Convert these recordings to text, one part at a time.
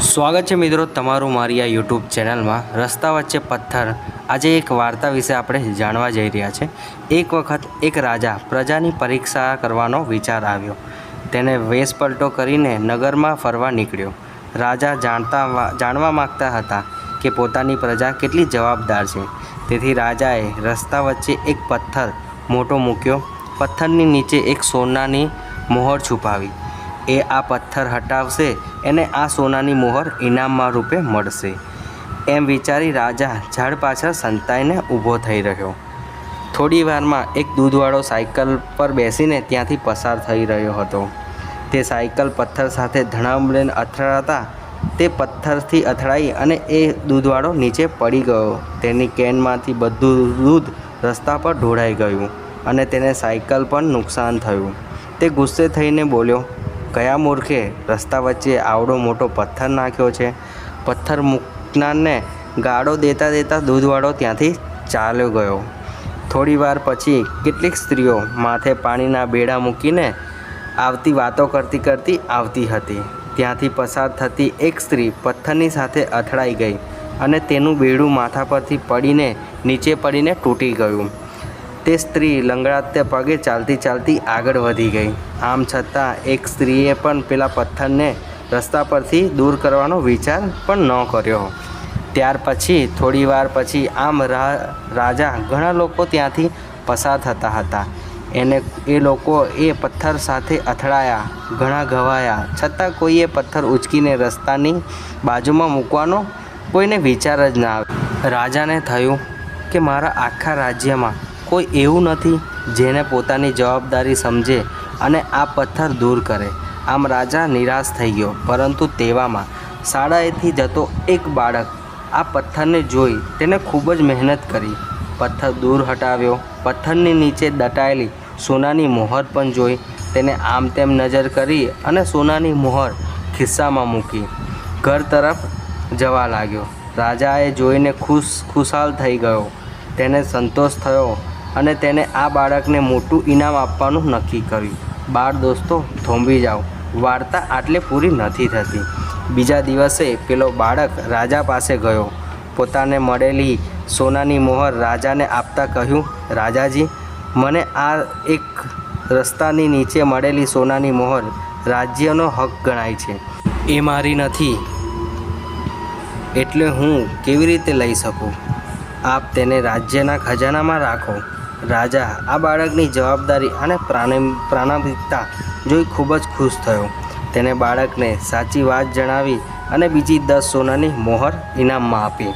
સ્વાગત છે મિત્રો તમારું મારી આ યુટ્યુબ ચેનલમાં. રસ્તા વચ્ચે પથ્થર. આજે એક વાર્તા વિશે આપણે જાણવા જઈ રહ્યા છે. એક વખત એક રાજા પ્રજાની પરીક્ષા કરવાનો વિચાર આવ્યો. તેને વેશ કરીને નગરમાં ફરવા નીકળ્યો. રાજા જાણતા જાણવા માગતા હતા કે પોતાની પ્રજા કેટલી જવાબદાર છે. તેથી રાજાએ રસ્તા વચ્ચે એક પથ્થર મોટો મૂક્યો. પથ્થરની નીચે એક સોનાની મોહર છુપાવી. એ આ પથ્થર હટાવશે, એને આ સોનાની મોહર ઇનામમાં રૂપે મળશે. એમ વિચારી રાજા ઝાડ પાછળ સંતાઈને ઊભો થઈ રહ્યો. થોડી વારમાં એક દૂધવાળો સાયકલ પર બેસીને ત્યાંથી પસાર થઈ રહ્યો હતો. તે સાયકલ પથ્થર સાથે ધણામડીને અથડાતા, તે પથ્થરથી અથડાઈ અને એ દૂધવાળો નીચે પડી ગયો. તેની કેનમાંથી બધું દૂધ રસ્તા પર ઢોળાઈ ગયું અને તેને સાયકલ પણ નુકસાન થયું. તે ગુસ્સે થઈને બોલ્યો કયા મૂર્ખે રસ્તા વચ્ચે આવડો મોટો પથ્થર નાખ્યો છે? પથ્થર મૂકનારને ગાળો દેતા દેતા દૂધવાળો ત્યાંથી ચાલ્યો ગયો. થોડીવાર પછી કેટલીક સ્ત્રીઓ માથે પાણીના બેડા મૂકીને આવતી વાતો કરતી કરતી આવતી હતી. ત્યાંથી પસાર થતી એક સ્ત્રી પથ્થરની સાથે અથડાઈ ગઈ અને તેનું બેડું માથા પરથી પડીને નીચે પડીને તૂટી ગયું. તે સ્ત્રી લંગડાતે પગે ચાલતી ચાલતી આગળ વધી ગઈ. આમ છતાં, એક સ્ત્રીએ પણ પેલા પથ્થરને રસ્તા પરથી દૂર કરવાનો વિચાર પણ ન કર્યો. ત્યાર પછી, થોડી વાર પછી, આમ રાજા ઘણા લોકો ત્યાંથી પસાર થતા હતા. એને, એ લોકો એ પથ્થર સાથે અથડાયા, ઘણા ઘવાયા. છતાં કોઈએ પથ્થર ઉચકીને રસ્તાની બાજુમાં મૂકવાનો કોઈને વિચાર જ ના આવ્યો. રાજાને થયું કે મારા આખા રાજ્યમાં કોઈ એવું નથી જેને પોતાની જવાબદારી સમજે અને આ પથ્થર દૂર કરે. આમ રાજા નિરાશ થઈ ગયો, પરંતુ તેવામાં શાળાએથી જતો એક બાળક આ પથ્થરને જોઈ તેને ખૂબ જ મહેનત કરી. પથ્થર દૂર હટાવ્યો, પથ્થરની નીચે દટાયેલી સોનાની મોહર પણ જોઈ. તેને આમ તેમ નજર કરી અને સોનાની મોહર ખિસ્સામાં મૂકી. ઘર તરફ જવા લાગ્યો. રાજાએ જોઈને ખુશ, ખુશાલ થઈ ગયો. તેને સંતોષ થયો અને તેને આ બાળકને મોટું ઇનામ આપવાનું નક્કી કર્યું. બાળ દોસ્તો, થોંભી જાઓ. વાર્તા આટલે પૂરી નથી થતી. બીજા દિવસે પેલો બાળક રાજા પાસે ગયો. પોતાને મળેલી સોનાની મોહર રાજાને આપતા કહ્યું, રાજાજી, મને આ એક રસ્તાની નીચે મળેલી સોનાની મોહર રાજ્યનો હક ગણાય છે. એ મારી નથી. એટલે હું કેવી રીતે લઈ શકું? આપ તેને રાજ્યના ખજાનામાં રાખો. રાજા આ બાળકની જવાબદારી અને પ્રાણી પ્રાણાંતિકતા જોઈ ખૂબ જ ખુશ થયો. તેને બાળકને સાચી વાત જણાવી અને બીજી દસ સોનાની મોહર ઇનામમાં આપી.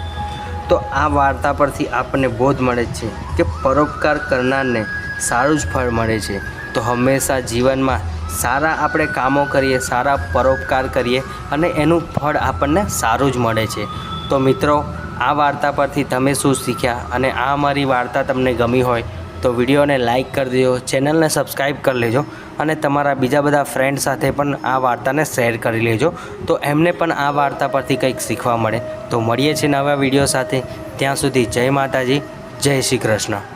તો આ વાર્તા પરથી આપણને બોધ મળે છે કે પરોપકાર કરનારને સારું જ ફળ મળે છે. તો હંમેશા જીવનમાં સારા આપણે કામો કરીએ, સારા પરોપકાર કરીએ અને એનું ફળ આપણને સારું જ મળે છે. તો મિત્રો આ વાર્તા પરથી તમે શું શીખ્યા અને આ અમારી વાર્તા તમને ગમી હોય તો વિડીયોને લાઇક કરી દેજો, ચેનલને સબસ્ક્રાઈબ કરી લેજો અને તમારા બીજા બધા ફ્રેન્ડ સાથે પણ આ વાર્તાને શેર કરી લેજો. તો એમને પણ આ વાર્તા પરથી કંઈક શીખવા મળે. તો મળીએ છીએ નવા વીડિયો સાથે. ત્યાં સુધી જય માતાજી, જય શ્રી કૃષ્ણ.